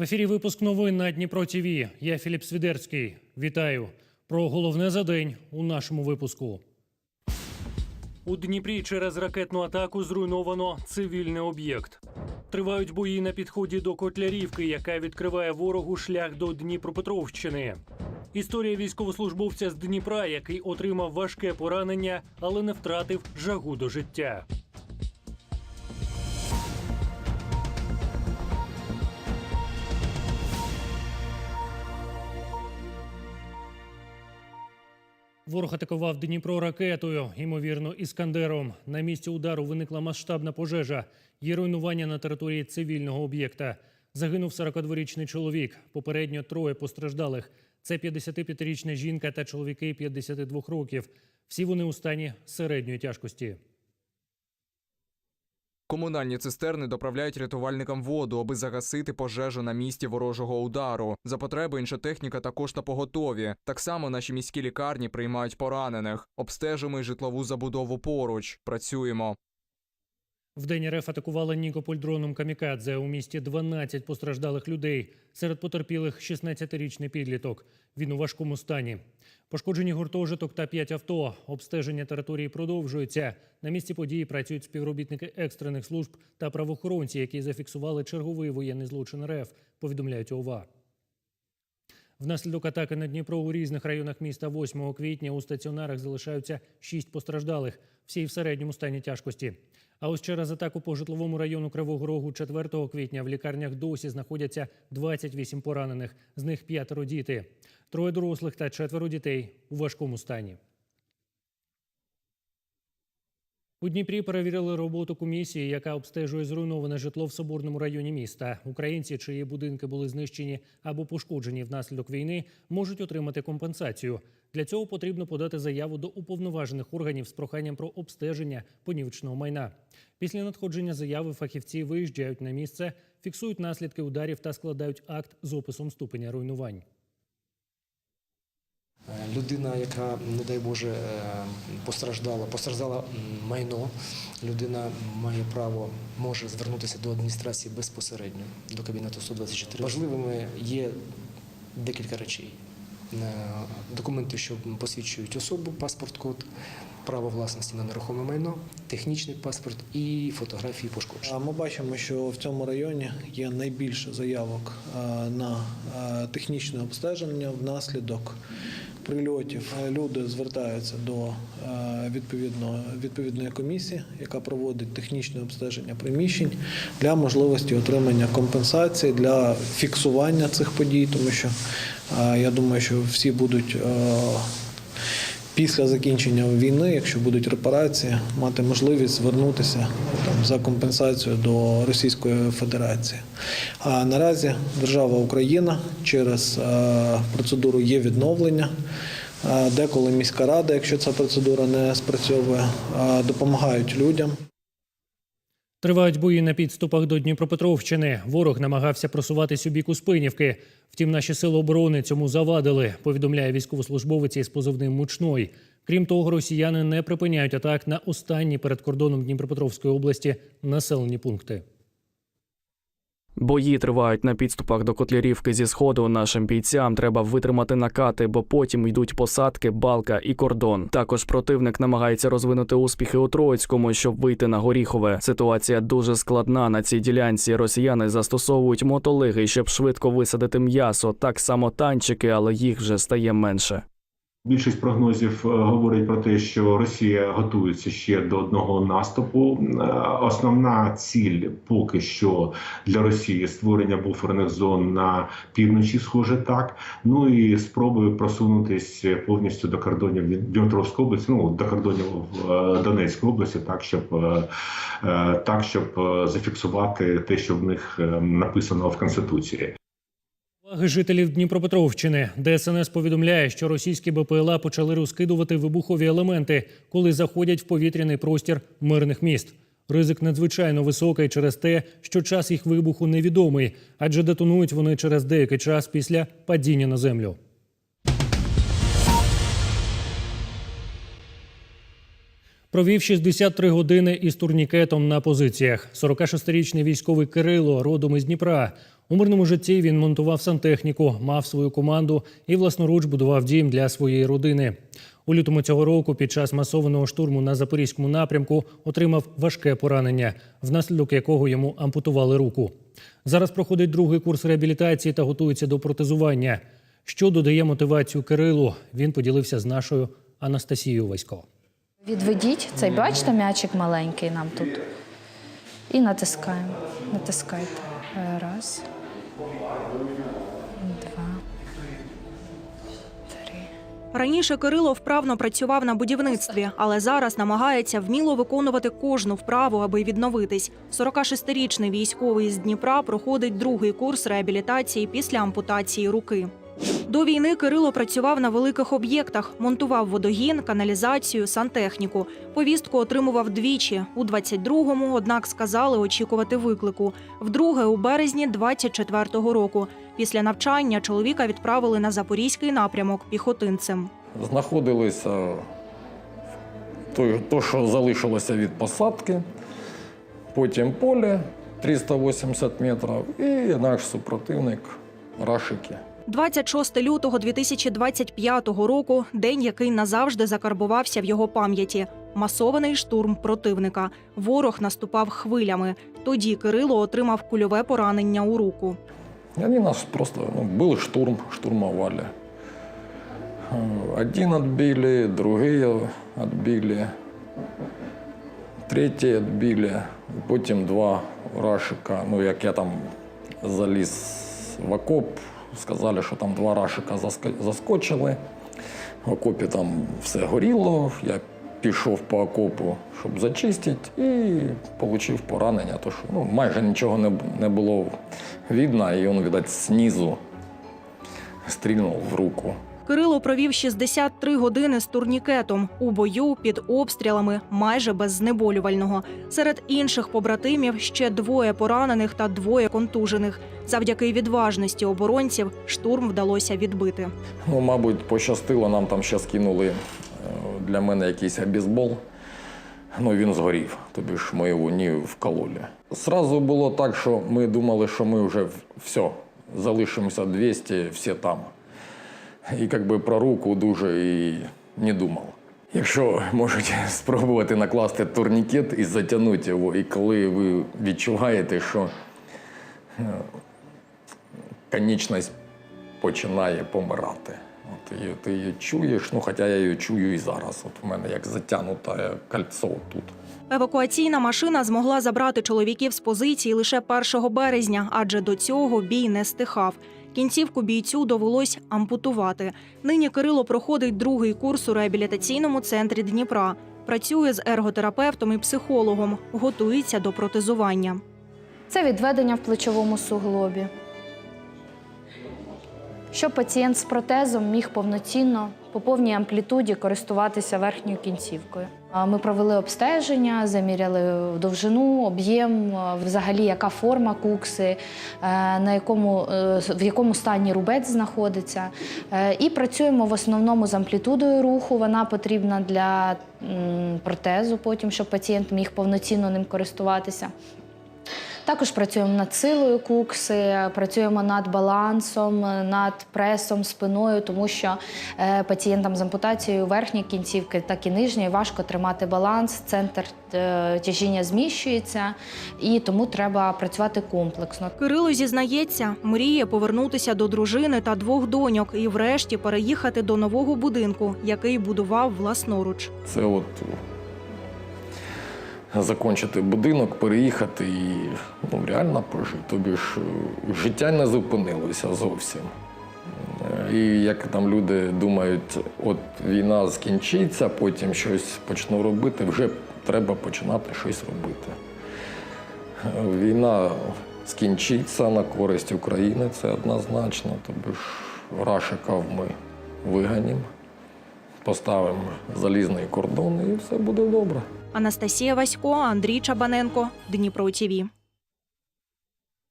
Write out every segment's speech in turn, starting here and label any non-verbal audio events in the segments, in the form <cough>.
В ефірі випуск новин на Дніпро ТВ. Я Філіп Свідерський. Вітаю. Про головне за день у нашому випуску. У Дніпрі через ракетну атаку зруйновано цивільний об'єкт. Тривають бої на підході до Котлярівки, яка відкриває ворогу шлях до Дніпропетровщини. Історія військовослужбовця з Дніпра, який отримав важке поранення, але не втратив жагу до життя. Ворог атакував Дніпро ракетою, ймовірно, іскандером. На місці удару виникла масштабна пожежа. Є руйнування на території цивільного об'єкта. Загинув 42-річний чоловік. Попередньо троє постраждалих. Це 55-річна жінка та чоловіки 52 років. Всі вони у стані середньої тяжкості. Комунальні цистерни доправляють рятувальникам воду, аби загасити пожежу на місці ворожого удару. За потреби інша техніка також на поготові. Так само наші міські лікарні приймають поранених. обстежимо й житлову забудову поруч. Працюємо. Вдень РФ атакувала Нікополь дроном Камікадзе. У місті 12 постраждалих людей. Серед потерпілих 16-річний підліток. Він у важкому стані. Пошкоджені гуртожиток та 5 авто. Обстеження території продовжується. На місці події працюють співробітники екстрених служб та правоохоронці, які зафіксували черговий воєнний злочин РФ, повідомляють ОВА. Внаслідок атаки на Дніпро у різних районах міста 8 квітня у стаціонарах залишаються 6 постраждалих, всі в середньому стані тяжкості. А ось через атаку по житловому району Кривого Рогу 4 квітня в лікарнях досі знаходяться 28 поранених, з них п'ятеро діти. Троє дорослих та четверо дітей у важкому стані. У Дніпрі перевірили роботу комісії, яка обстежує зруйноване житло в Соборному районі міста. Українці, чиї будинки були знищені або пошкоджені внаслідок війни, можуть отримати компенсацію. Для цього потрібно подати заяву до уповноважених органів з проханням про обстеження понівечного майна. Після надходження заяви фахівці виїжджають на місце, фіксують наслідки ударів та складають акт з описом ступеня руйнувань. Е, Людина, яка, не дай Боже, е, постраждала, постраждала майно, людина має право, може звернутися до адміністрації безпосередньо, до кабінету 124. Важливими є декілька речей. Е, Документи, що посвідчують особу, паспорт, код, право власності на нерухоме майно, технічний паспорт і фотографії пошкоджень. Ми бачимо, що в цьому районі є найбільше заявок на технічне обстеження внаслідок прильотів. Е, Люди звертаються до е, відповідно, відповідної комісії, яка проводить технічне обстеження приміщень для можливості отримання компенсації для фіксування цих подій, тому що е, я думаю, що всі будуть. Після закінчення війни, якщо будуть репарації, мати можливість звернутися там за компенсацію до Російської Федерації. А наразі держава Україна через е, процедуру є відновлення. Е, Деколи міська рада, якщо ця процедура не спрацьовує, е, допомагають людям. Тривають бої на підступах до Дніпропетровщини. Ворог намагався просуватись у бік Успинівки. Втім, наші сили оборони цьому завадили, повідомляє військовослужбовець із позивним Мучной. Крім того, росіяни не припиняють атак на останні перед кордоном Дніпропетровської області населені пункти. Бої тривають на підступах до Котлярівки зі сходу. Нашим бійцям треба витримати накати, бо потім йдуть посадки, балка і кордон. Також противник намагається розвинути успіхи у Троїцькому, щоб вийти на Горіхове. Ситуація дуже складна на цій ділянці. Росіяни застосовують мотолиги, щоб швидко висадити м'ясо. Так само танчики, але їх вже стає менше. Більшість прогнозів е, говорить про те, що Росія готується ще до одного наступу. Е, Основна ціль поки що для Росії створення буферних зон на півночі, схоже так. Ну і спроби просунутись повністю до кордонів Дні- Дніпровської області, ну до кордонів е, Донецької області, так щоб так, щоб зафіксувати те, що в них написано в конституції. Жителів Дніпропетровщини. ДСНС повідомляє, що російські БПЛА почали розкидувати вибухові елементи, коли заходять в повітряний простір мирних міст. Ризик надзвичайно високий через те, що час їх вибуху невідомий, адже детонують вони через деякий час після падіння на землю. Провів 63 години із турнікетом на позиціях. 46-річний військовий Кирило родом із Дніпра. У мирному житті він монтував сантехніку, мав свою команду і власноруч будував дім для своєї родини. У лютому цього року під час масованого штурму на запорізькому напрямку отримав важке поранення, внаслідок якого йому ампутували руку. Зараз проходить другий курс реабілітації та готується до протезування. Що додає мотивацію Кирилу? Він поділився з нашою Анастасією Васько. Відведіть цей, бачите, м'ячик маленький нам тут. І натискаємо. Натискайте. Раз. Два. Раніше Кирило вправно працював на будівництві, але зараз намагається вміло виконувати кожну вправу, аби відновитись. 46-річний військовий з Дніпра проходить другий курс реабілітації після ампутації руки. До війни Кирило працював на великих об'єктах, монтував водогін, каналізацію, сантехніку. Повістку отримував двічі. У 22-му, однак, сказали очікувати виклику. Вдруге, у березні 24-го року. Після навчання чоловіка відправили на запорізький напрямок піхотинцем. знаходилися то, що залишилося від посадки, потім поле 380 метрів і наш супротивник Рашики. 26 лютого 2025 року день, який назавжди закарбувався в його пам'яті. Масований штурм противника. Ворог наступав хвилями. Тоді Кирило отримав кульове поранення у руку. И Они нас просто, ну, был штурм, штурмовали. Э, Один отбили, другие отбили, третій відбили, потім два рашика. Ну, як я там заліз в окоп, сказали, що там два рашика заскочили. В окопі там все горіло. Я пішов по окопу, щоб зачистити, і отримав поранення. То що, ну, майже нічого не, не було видно, і він, видать, знизу стрільнув в руку. Кирило провів 63 години з турнікетом у бою під обстрілами, майже без знеболювального. Серед інших побратимів ще двоє поранених та двоє контужених. Завдяки відважності оборонців штурм вдалося відбити. Ну, мабуть, пощастило, нам там ще скинули е, для мене якийсь бейсбол. Ну, він згорів, тобі ж ми його не вкололи. Зразу було так, що ми думали, що ми вже все, залишимося 200, всі там. І якби про руку дуже і не думав. Якщо можуть <laughs> спробувати накласти турнікет і затягнути його, і коли ви відчуваєте, що е, конечність починає помирати. От і ти її чуєш, ну хоча я її чую і зараз. От у мене як затягнуте кольцо тут. Евакуаційна машина змогла забрати чоловіків з позиції лише 1 березня, адже до цього бій не стихав. Кінцівку бійцю довелось ампутувати. Нині Кирило проходить другий курс у реабілітаційному центрі Дніпра. Працює з ерготерапевтом і психологом, готується до протезування. Це відведення в плечовому суглобі. Щоб пацієнт з протезом міг повноцінно по повній амплітуді користуватися верхньою кінцівкою. Ми провели обстеження, заміряли довжину, об'єм, взагалі яка форма кукси, е, на якому, е, в якому стані рубець знаходиться. Е, І працюємо в основному з амплітудою руху. Вона потрібна для протезу, потім, щоб пацієнт міг повноцінно ним користуватися. Також працюємо над силою кукси, працюємо над балансом, над пресом, спиною, тому що е, пацієнтам з ампутацією верхньої кінцівки, так і нижньої важко тримати баланс, центр е, тяжіння зміщується, і тому треба працювати комплексно. Кирило зізнається, мріє повернутися до дружини та двох доньок і, врешті, переїхати до нового будинку, який будував власноруч. Це от закінчити будинок, переїхати і ну, реально пожити. Тобі ж е, життя не зупинилося зовсім. Е, І як там люди думають, от війна скінчиться, потім щось почну робити, вже треба починати щось робити. Е, Війна скінчиться на користь України, це однозначно. Тобі ж Рашиків ми виганім, поставимо залізний кордон і все буде добре. Анастасія Васько, Андрій Чабаненко, Дніпро ТІВІ.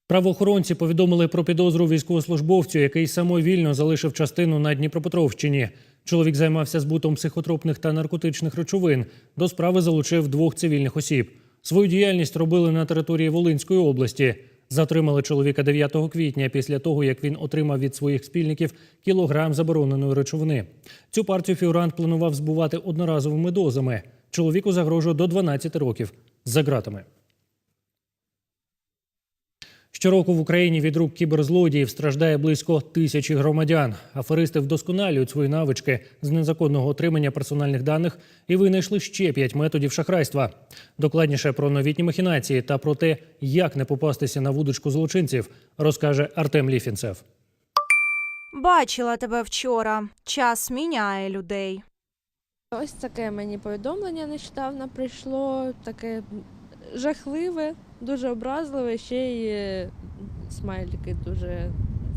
Правоохоронці повідомили про підозру військовослужбовцю, який самовільно залишив частину на Дніпропетровщині. Чоловік займався збутом психотропних та наркотичних речовин. До справи залучив двох цивільних осіб. Свою діяльність робили на території Волинської області. Затримали чоловіка 9 квітня після того, як він отримав від своїх спільників кілограм забороненої речовини. Цю партію фігурант планував збувати одноразовими дозами. Чоловіку загрожує до 12 років за ґратами. Щороку в Україні від рук кіберзлодіїв страждає близько тисячі громадян. Аферисти вдосконалюють свої навички з незаконного отримання персональних даних і винайшли ще п'ять методів шахрайства. Докладніше про новітні махінації та про те, як не попастися на вудочку злочинців, розкаже Артем Ліфінцев. Бачила тебе вчора. Час міняє людей. Ось таке мені повідомлення нещодавно прийшло, таке жахливе, дуже образливе, ще й е, смайлики дуже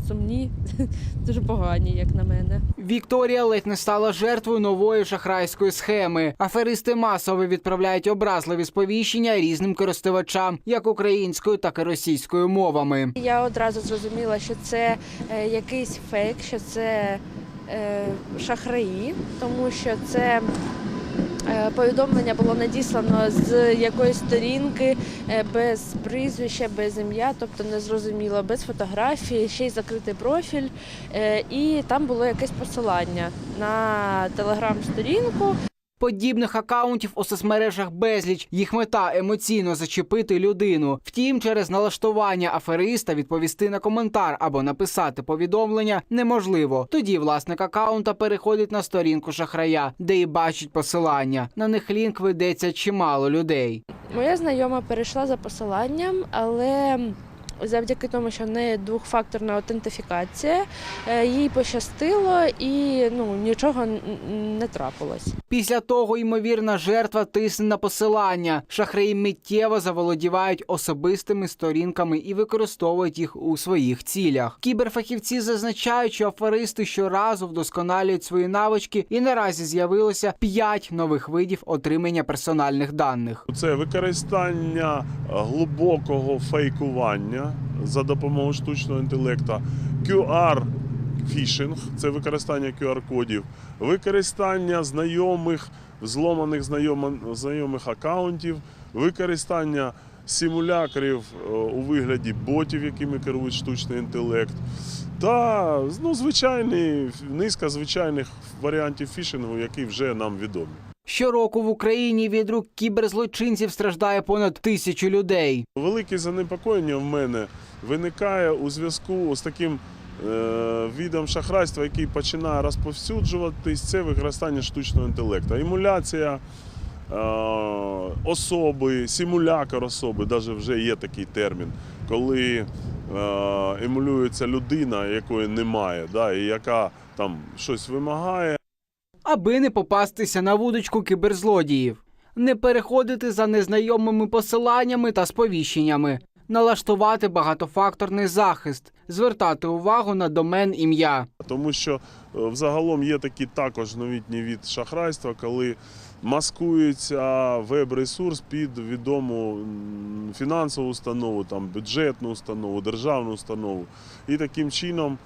сумні, <laughs> дуже погані, як на мене. Вікторія ледь не стала жертвою нової шахрайської схеми. Аферисти масово відправляють образливі сповіщення різним користувачам, як українською, так і російською мовами. Я одразу зрозуміла, що це е, якийсь фейк, що це шахраї, тому що це. е, Повідомлення було надіслано з якоїсь сторінки е, без прізвища, без ім'я, тобто незрозуміло, без фотографії, ще й закритий профіль. Е, І там було якесь посилання на телеграм-сторінку. Подібних акаунтів у соцмережах безліч. Їх мета емоційно зачепити людину. Втім, через налаштування афериста відповісти на коментар або написати повідомлення неможливо. Тоді власник акаунта переходить на сторінку шахрая, де і бачить посилання. На них лінк ведеться чимало людей. Моя знайома перейшла за посиланням, але завдяки тому, що в неї двохфакторна аутентифікація, е, їй пощастило і ну, нічого не трапилось. Після того ймовірна жертва тисне на посилання. Шахраї миттєво заволодівають особистими сторінками і використовують їх у своїх цілях. Кіберфахівці зазначають, що аферисти щоразу вдосконалюють свої навички, і наразі з'явилося п'ять нових видів отримання персональних даних. Це використання глибокого фейкування за допомогою штучного інтелекту, QR фішинг це використання QR-кодів, використання знайомих, взломаних знайомо- знайомих акаунтів, використання симулякрів е, у вигляді ботів, якими керують штучний інтелект. Та ну, звичайний, низка звичайних варіантів фішингу, які вже нам відомі. Щороку в Україні від рук кіберзлочинців страждає понад тисячу людей. Велике занепокоєння в мене виникає у зв'язку з таким е, видом шахрайства, який починає розповсюджуватись, це використання штучного інтелекту. Емуляція е, особи, симулятор особи, навіть вже є такий термін, коли е, емулюється людина, якої немає, і яка там щось вимагає. Аби не попастися на вудочку кіберзлодіїв, не переходити за незнайомими посиланнями та сповіщеннями, налаштувати багатофакторний захист, звертати увагу на домен ім'я. Тому що е, взагалом є такий також новітній від шахрайства, коли маскується веб-ресурс під відому фінансову установу, там, бюджетну установу, державну установу. І таким чином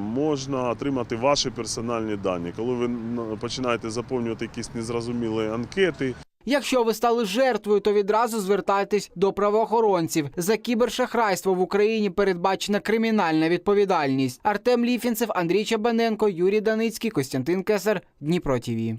можна отримати ваші персональні дані. Коли ви починаєте заповнювати якісь незрозумілі анкети, Якщо ви стали жертвою, то відразу звертайтесь до правоохоронців. За кібершахрайство в Україні передбачена кримінальна відповідальність. Артем Ліфінцев, Андрій Чабаненко, Юрій Даницький, Костянтин Кесар, Дніпро ТІВІ.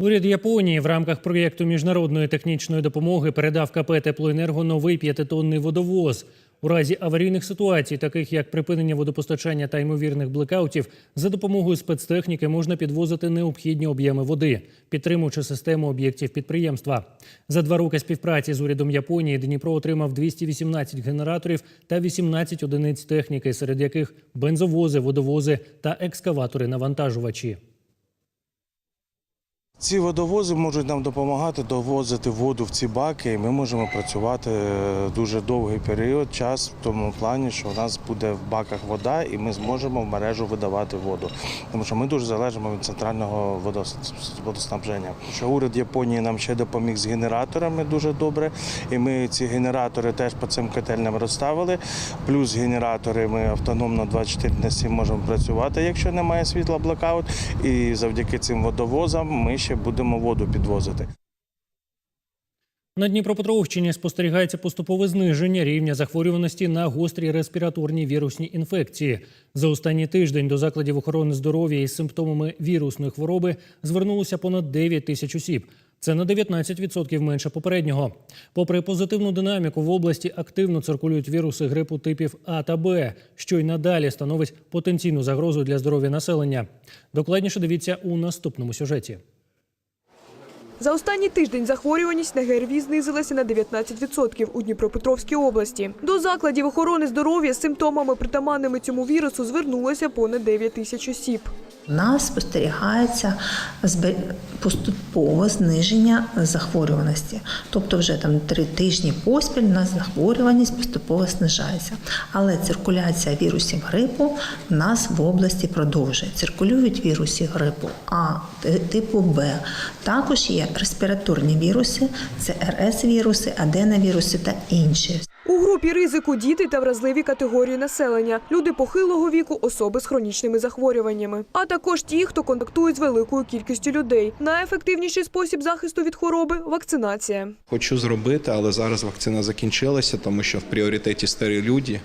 Уряд Японії в рамках проєкту міжнародної технічної допомоги передав КП «Теплоенерго» новий п'ятитонний водовоз. У разі аварійних ситуацій, таких як припинення водопостачання та ймовірних блекаутів, за допомогою спецтехніки можна підвозити необхідні об'єми води, підтримуючи систему об'єктів підприємства. За два роки співпраці з урядом Японії Дніпро отримав 218 генераторів та 18 одиниць техніки, серед яких бензовози, водовози та екскаватори-навантажувачі. Ці водовози можуть нам допомагати довозити воду в ці баки, і ми можемо працювати е, дуже довгий період, час в тому плані, що у нас буде в баках вода, і ми зможемо в мережу видавати воду. Тому що ми дуже залежимо від центрального водос- водоснабження. Що уряд Японії нам ще допоміг з генераторами дуже добре, і ми ці генератори теж по цим котельням розставили. Плюс генератори ми автономно 24 на 7 можемо працювати, якщо немає світла блокаут. І завдяки цим водовозам ми ще будемо воду підвозити. На Дніпропетровщині спостерігається поступове зниження рівня захворюваності на гострі респіраторні вірусні інфекції. За останній тиждень до закладів охорони здоров'я із симптомами вірусної хвороби звернулося понад 9 тисяч осіб. Це на 19% менше попереднього. Попри позитивну динаміку, в області активно циркулюють віруси грипу типів А та Б, що й надалі становить потенційну загрозу для здоров'я населення. Докладніше дивіться у наступному сюжеті. За останній тиждень захворюваність на ГРВІ знизилася на 19% у Дніпропетровській області. До закладів охорони здоров'я з симптомами притаманними цьому вірусу звернулося понад 9 тисяч осіб. Нас спостерігається поступове зниження захворюваності. Тобто вже там три тижні поспіль у нас захворюваність поступово знижається. Але циркуляція вірусів грипу в нас в області продовжує. Циркулюють віруси грипу А типу Б. Також є респіраторні віруси, це РС-віруси, аденовіруси та інші. У групі ризику діти та вразливі категорії населення, люди похилого віку, особи з хронічними захворюваннями, а також ті, хто контактують з великою кількістю людей. Найефективніший спосіб захисту від хвороби вакцинація. Хочу зробити, але зараз вакцина закінчилася, тому що в пріоритеті старі люди.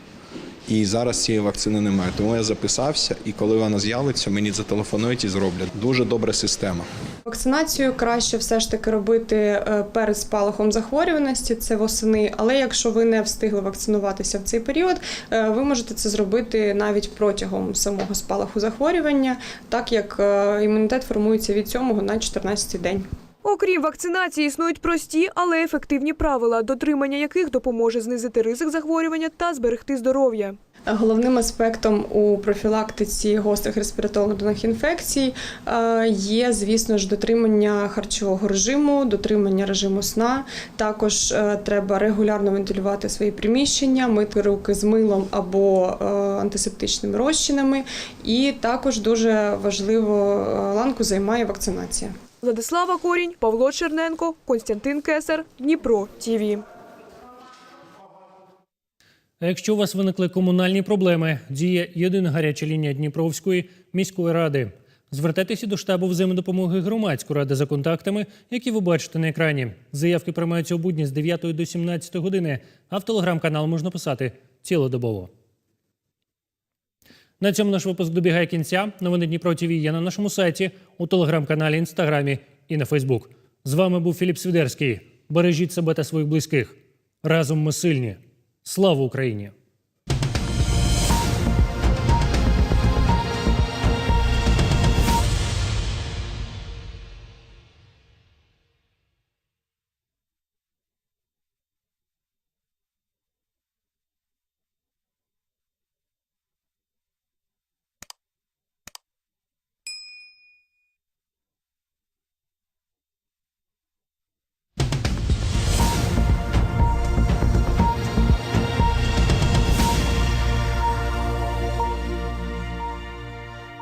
І зараз цієї вакцини немає. Тому я записався, і коли вона з'явиться, мені зателефонують і зроблять. Дуже добра система. Вакцинацію краще все ж таки робити е, перед спалахом захворюваності, це восени. Але якщо ви не встигли вакцинуватися в цей період, е, ви можете це зробити навіть протягом самого спалаху захворювання, так як е, імунітет формується від 7 на 14 день. Окрім вакцинації, існують прості, але ефективні правила, дотримання яких допоможе знизити ризик захворювання та зберегти здоров'я. Головним аспектом у профілактиці гострих респіраторних інфекцій е, є, звісно ж, дотримання харчового режиму, дотримання режиму сна. Також е, треба регулярно вентилювати свої приміщення, мити руки з милом або е, антисептичними розчинами. І також дуже важливо е, ланку займає вакцинація. Владислава Корінь, Павло Черненко, Константин Кесар, Дніпро ТІВІ. А якщо у вас виникли комунальні проблеми, діє єдина гаряча лінія Дніпровської міської ради. Звертайтеся до штабу взаємодопомоги громадської ради за контактами, які ви бачите на екрані. Заявки приймаються у будні з 9 до 17 години, а в телеграм-канал можна писати цілодобово. На цьому наш випуск добігає кінця. Новини Дніпро ТВ є на нашому сайті, у телеграм-каналі, інстаграмі і на Фейсбук. З вами був Філіп Свідерський. Бережіть себе та своїх близьких. Разом ми сильні. Слава Україні!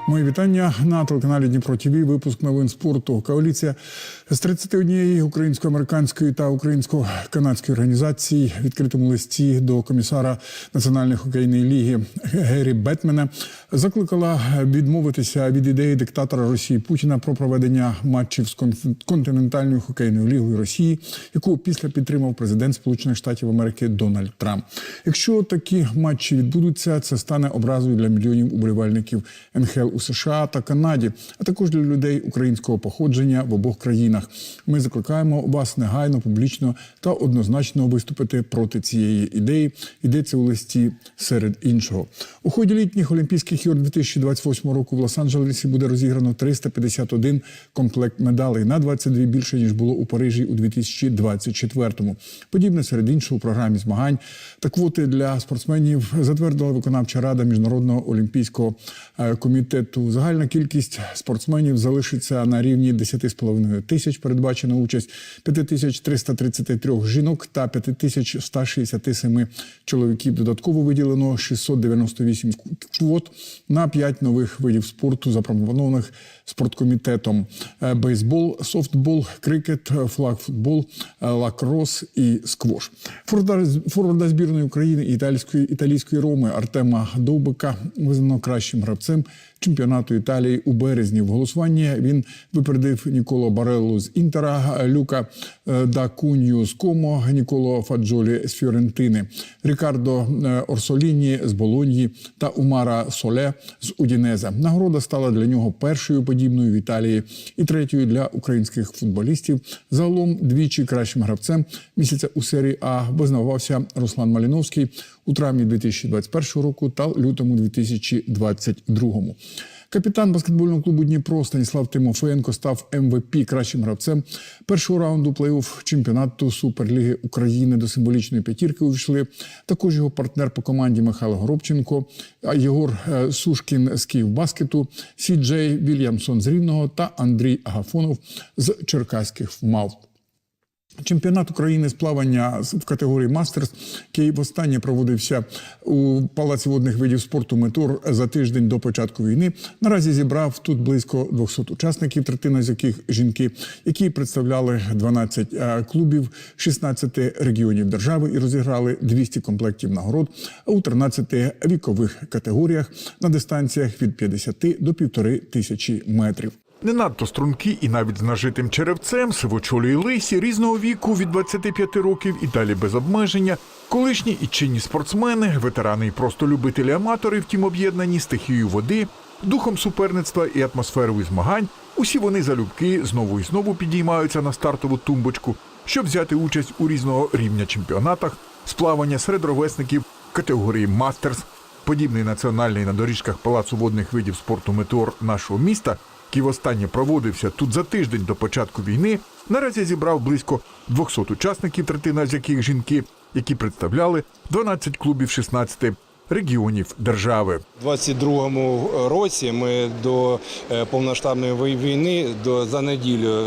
Мої вітання на телеканалі Дніпро ТВ. Випуск новин спорту. Коаліція з 31 українсько-американської та українсько-канадської організацій в відкритому листі до комісара Національної хокейної ліги Гері Бетмена закликала відмовитися від ідеї диктатора Росії Путіна про проведення матчів з кон- континентальною хокейною лігою Росії, яку після підтримав президент Сполучених Штатів Америки Дональд Трамп. Якщо такі матчі відбудуться, це стане образою для мільйонів уболівальників НХЛ у США та Канаді, а також для людей українського походження в обох країнах. Ми закликаємо вас негайно, публічно та однозначно виступити проти цієї ідеї. Йдеться у листі серед іншого. У ході літніх Олімпійських ігор 2028 року в Лос-Анджелесі буде розіграно 351 комплект медалей на 22 більше ніж було у Парижі у 2024-му. Подібне серед іншого у програмі змагань та квоти для спортсменів затвердила виконавча рада міжнародного олімпійського е, комітету. Загальна кількість спортсменів залишиться на рівні 10,5 тисяч. Передбачена участь 5333 жінок та 5167 чоловіків. Додатково виділено 698 квот на 5 нових видів спорту, запропонованих спорткомітетом: Е, бейсбол, софтбол, крикет, флагфутбол, е, лакрос і сквош. Форварда збірної України і італійської італійської роми Артема Довбика визнано кращим гравцем чемпіонату Італії у березні. В голосуванні він випередив Ніколо Бареллу з Інтера, Люка е, да Кунью з Комо, Ніколо Фаджолі з Фіорентини, Рікардо е, Орсоліні з Болоньї та Умара Соле з Удінеза. Нагорода стала для нього першою подібною в Італії і третьою для українських футболістів. Загалом двічі кращим гравцем місяця у серії А визнавався Руслан Маліновський у травні 2021 року та лютому 2022. Капітан баскетбольного клубу Дніпро Станіслав Тимофеєнко став МВП кращим гравцем першого раунду плей-офф чемпіонату Суперліги України до символічної п'ятірки увійшли. Також його партнер по команді Михайло Горобченко, Єгор е, Сушкін з Київбаскету, Сі Джей Вільямсон з Рівного та Андрій Агафонов з Черкаських ВМАВ. Чемпіонат України з плавання в категорії мастерс, який востаннє проводився у палаці водних видів спорту Метор за тиждень до початку війни. Наразі зібрав тут близько 200 учасників, третина з яких жінки, які представляли 12 е, клубів 16 регіонів держави і розіграли 200 комплектів нагород у 13 вікових категоріях на дистанціях від 50 до півтори тисячі метрів. Не надто стрункі і навіть з нажитим черевцем, сивочолі й лисі різного віку від 25 років і далі без обмеження. Колишні і чинні спортсмени, ветерани і просто любителі-аматори, втім об'єднані стихією води, духом суперництва і атмосферою змагань. Усі вони залюбки знову і знову підіймаються на стартову тумбочку, щоб взяти участь у різного рівня чемпіонатах з плавання серед ровесників категорії мастерс. Подібний національний на доріжках палацу водних видів спорту метеор нашого міста, який востаннє проводився. Тут за тиждень до початку війни, наразі зібрав близько 200 учасників, третина з яких жінки, які представляли 12 клубів 16 регіонів держави. У 22-му році ми до е, повноштабної вій- війни до за неділю е,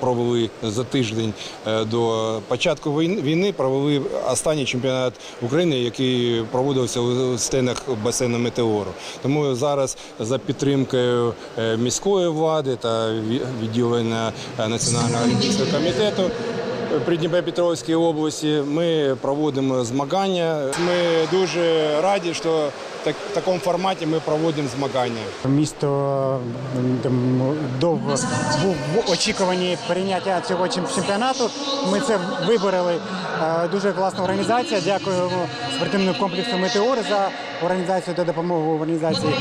провели за тиждень е, до початку війни. Провели останній чемпіонат України, який проводився у стінах басейну метеору. Тому зараз за підтримкою міської влади та відділення національного олімпійського комітету. При Дніпропетровській області ми проводимо змагання. Ми дуже раді, що так, в такому форматі ми проводимо змагання. Місто там, довго був в очікуванні прийняття цього чемпіонату. Ми це вибороли. Е, Дуже класна організація. Дякуємо спортивному комплексу Метеор за організацію та допомогу в організації.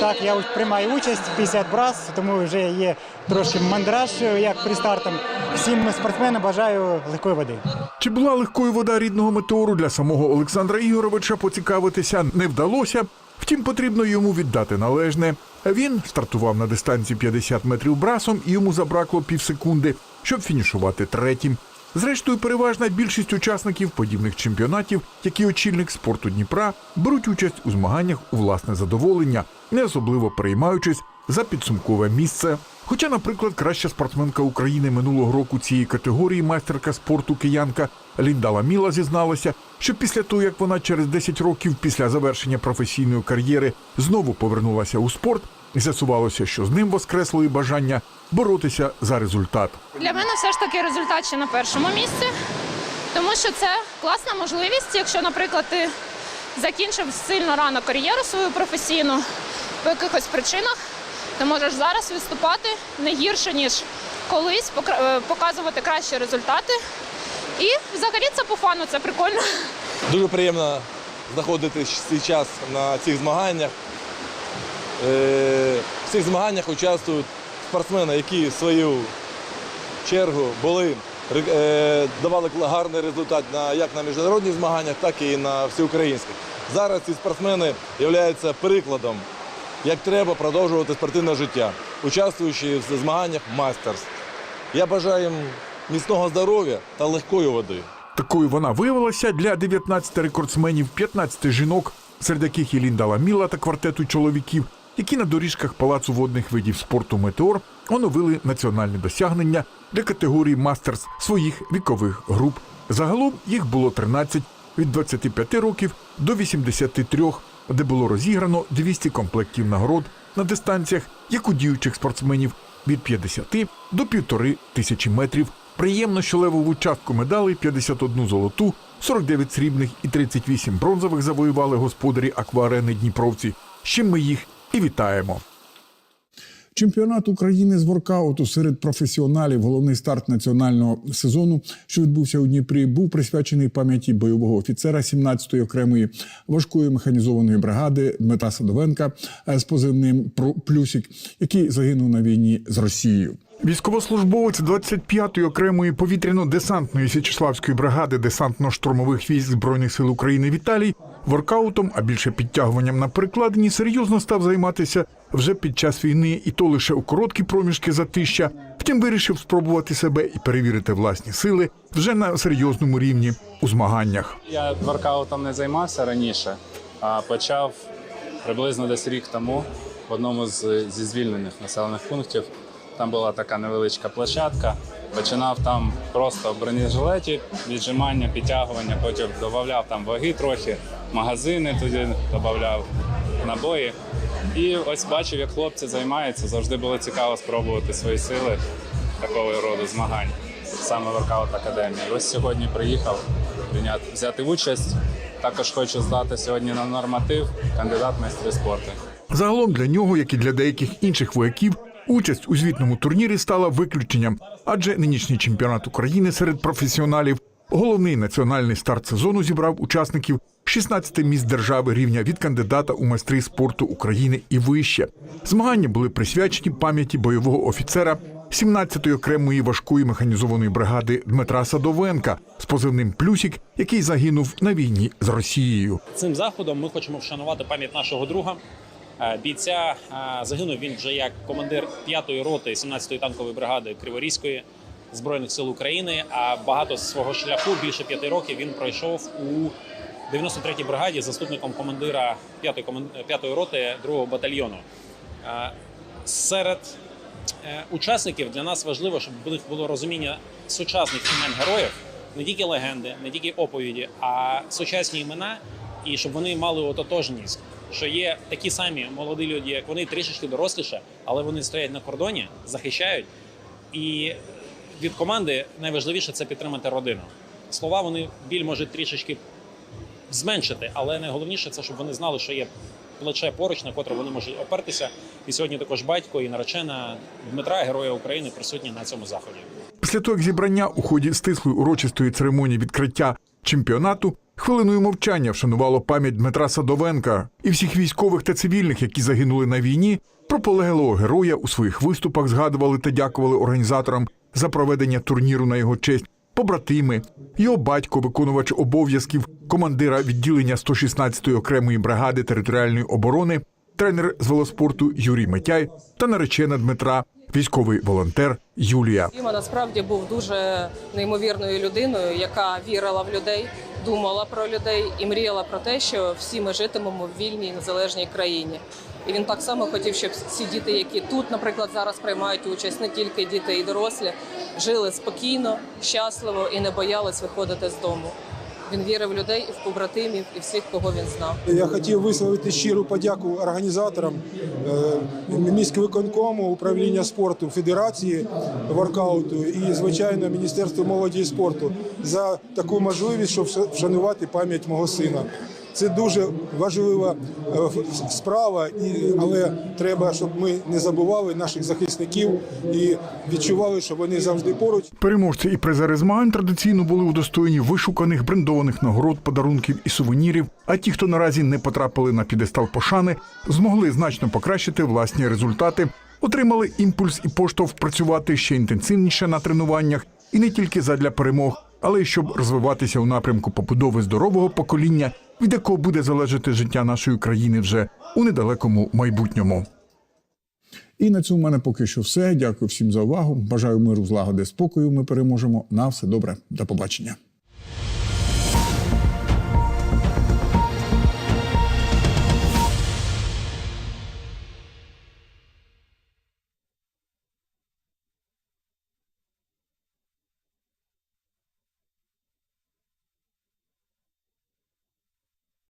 Так, я приймаю участь 50 брас, тому вже є трошки мандраж, е, як при стартом. Всім спортсменам бажаю легкої води. Чи була легкою вода рідного метеору для самого Олександра Ігоровича поцікавитися не вдалося. Втім, потрібно йому віддати належне. Він стартував на дистанції 50 метрів брасом, і йому забракло півсекунди, щоб фінішувати третім. Зрештою, переважна більшість учасників подібних чемпіонатів, які очільник спорту Дніпра, беруть участь у змаганнях у власне задоволення, не особливо переймаючись за підсумкове місце. Хоча, наприклад, краща спортсменка України минулого року цієї категорії майстерка спорту киянка Лінда Ламіла зізналася, що після того, як вона через 10 років після завершення професійної кар'єри знову повернулася у спорт, з'ясувалося, що з ним воскресло і бажання боротися за результат. Для мене все ж таки результат ще на першому місці, тому що це класна можливість, якщо, наприклад, ти закінчив сильно рано кар'єру свою професійну по якихось причинах, ти можеш зараз виступати не гірше, ніж колись, е, показувати кращі результати. І взагалі це по фану, це прикольно. Дуже приємно знаходитись цей час на цих змаганнях. Е, В цих змаганнях участвують спортсмени, які в свою чергу були, е, давали гарний результат як на міжнародних змаганнях, так і на всеукраїнських. Зараз ці спортсмени являються прикладом, як треба продовжувати спортивне життя, участвуючи в змаганнях мастерс. Я бажаю їм міцного здоров'я та легкої води. Такою вона виявилася для 19 рекордсменів, 15 жінок, серед яких і Лінда Ламіла та квартету чоловіків, які на доріжках палацу водних видів спорту Метеор оновили національні досягнення для категорії мастерс своїх вікових груп. Загалом їх було 13 від 25 років до 83, де було розіграно 200 комплектів нагород на дистанціях, як у діючих спортсменів від 50 до півтори тисячі метрів. Приємно, що левову частку медалей 51 золоту, 49 срібних і 38 бронзових завоювали господарі акварени Дніпровці. Ще ми їх і вітаємо. Чемпіонат України з воркауту серед професіоналів, головний старт національного сезону, що відбувся у Дніпрі, був присвячений пам'яті бойового офіцера 17-ї окремої важкої механізованої бригади Дмитра Садовенка е, з позивним «Про- Плюсік, який загинув на війні з Росією. Військовослужбовець 25-ї окремої повітряно-десантної Січеславської бригади десантно-штурмових військ Збройних сил України Віталій воркаутом, а більше підтягуванням на перекладині, серйозно став займатися вже під час війни, і то лише у короткі проміжки затища. Втім, вирішив спробувати себе і перевірити власні сили вже на серйозному рівні у змаганнях. Я воркаутом не займався раніше, а почав приблизно десь рік тому в одному з зі звільнених населених пунктів. Там була така невеличка площадка. Починав там просто в бронежилеті, віджимання, підтягування, потім додавав там ваги трохи, магазини тоді додавав, набої. І ось бачив, як хлопці займаються. Завжди було цікаво спробувати свої сили такого роду змагань, саме воркаут академії. Ось сьогодні приїхав прийняти взяти участь. Також хочу здати сьогодні на норматив кандидат майстри спорту. Загалом для нього, як і для деяких інших вояків, участь у звітному турнірі стала виключенням, адже нинішній чемпіонат України серед професіоналів, головний національний старт сезону зібрав учасників 16 міст держави рівня від кандидата у майстри спорту України і вище. Змагання були присвячені пам'яті бойового офіцера 17-ї окремої важкої механізованої бригади Дмитра Садовенка з позивним Плюсік, який загинув на війні з Росією. Цим заходом ми хочемо вшанувати пам'ять нашого друга. е, Бійця е, загинув він вже як командир 5-ї роти 17-ї танкової бригади Криворізької збройних сил України. А багато свого шляху більше п'яти років він пройшов у 93-й бригаді заступником командира 5-ї коман- 5-ї роти 2-го батальйону. Е, Серед е, учасників для нас важливо, щоб в них було розуміння сучасних імен героїв, не тільки легенди, не тільки оповіді, а сучасні імена, і щоб вони мали ототожність. Що є такі самі молоді люди, як вони трішечки доросліше, але вони стоять на кордоні, захищають. І від команди найважливіше це підтримати родину. Слова вони біль може трішечки зменшити, але найголовніше це, щоб вони знали, що є плече поруч, на котре вони можуть опертися. І сьогодні також батько і наречена Дмитра, героя України, присутні на цьому заході. Після того, як зібрання у ході стислої урочистої церемонії відкриття чемпіонату хвилиною мовчання вшанувало пам'ять Дмитра Садовенка і всіх військових та цивільних, які загинули на війні. Про полеглого героя у своїх виступах згадували та дякували організаторам за проведення турніру на його честь. Побратими, його батько, виконувач обов'язків командира відділення 116-ї окремої бригади територіальної оборони, тренер з велоспорту Юрій Митяй та наречена Дмитра, військовий волонтер Юлія. Діма насправді був дуже неймовірною людиною, яка вірила в людей, думала про людей і мріяла про те, що всі ми житимемо в вільній незалежній країні. І він так само хотів, щоб всі діти, які тут, наприклад, зараз приймають участь, не тільки діти і дорослі, жили спокійно, щасливо і не боялись виходити з дому. Він вірив в людей і в побратимів, і всіх, кого він знав. Я хотів висловити щиру подяку організаторам е, міськвиконкому, управління спорту, федерації воркауту і, звичайно, Міністерству молоді і спорту за таку можливість, щоб вшанувати пам'ять мого сина. Це дуже важлива е, справа, але треба, щоб ми не забували наших захисників і відчували, що вони завжди поруч. Переможці і призери змагань традиційно були удостоєні вишуканих брендованих нагород, подарунків і сувенірів. А ті, хто наразі не потрапили на підестал пошани, змогли значно покращити власні результати, отримали імпульс і поштовх працювати ще інтенсивніше на тренуваннях, і не тільки задля перемог, але й щоб розвиватися у напрямку побудови здорового покоління, від якого буде залежати життя нашої країни вже у недалекому майбутньому. І на цьому в мене поки що все. Дякую всім за увагу. Бажаю миру, злагоди, спокою. Ми переможемо. На все добре. До побачення.